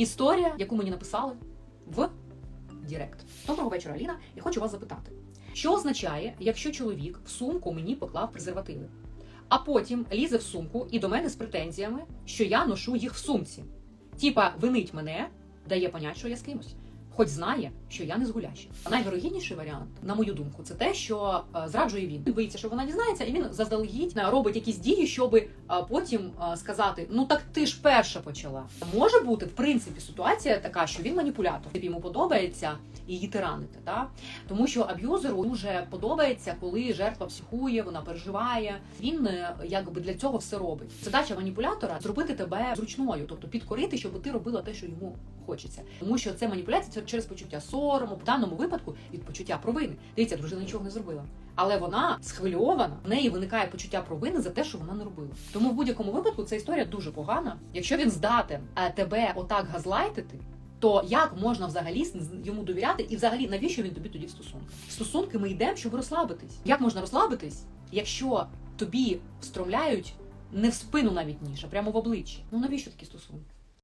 Історія, яку мені написали в Дірект. Доброго вечора, Аліна. Я хочу вас запитати, що означає, якщо чоловік в сумку мені поклав презервативи, а потім лізе в сумку і до мене з претензіями, що я ношу їх в сумці. Типа, винить мене, дає понять, що я з кимось. Хоч знає, що я не згуляща. Найвирогідніший варіант, на мою думку, це те, що е, зраджує він. Він боїться, що вона дізнається, і він заздалегідь е, робить якісь дії, щоб е, потім сказати: ну так ти ж перша почала. Може бути в принципі ситуація така, що він маніпулятор. Йому подобається її тиранити, та тому що аб'юзеру дуже подобається, коли жертва психує, вона переживає. Він е, якби для цього все робить. Задача маніпулятора зробити тебе зручною, тобто підкорити, щоб ти робила те, що йому хочеться. Тому що це маніпуляція через почуття сорому, в даному випадку від почуття провини. Дивіться, дружина нічого не зробила. Але вона схвильована, в неї виникає почуття провини за те, що вона не робила. Тому в будь-якому випадку ця історія дуже погана. Якщо він здатен е, тебе отак газлайтити, то як можна взагалі йому довіряти, і взагалі навіщо він тобі тоді в стосунки? В стосунки ми йдемо, щоб розслабитись. Як можна розслабитись, якщо тобі встромляють не в спину навіть ніж, а прямо в обличчя? Ну навіщо такі стосунки?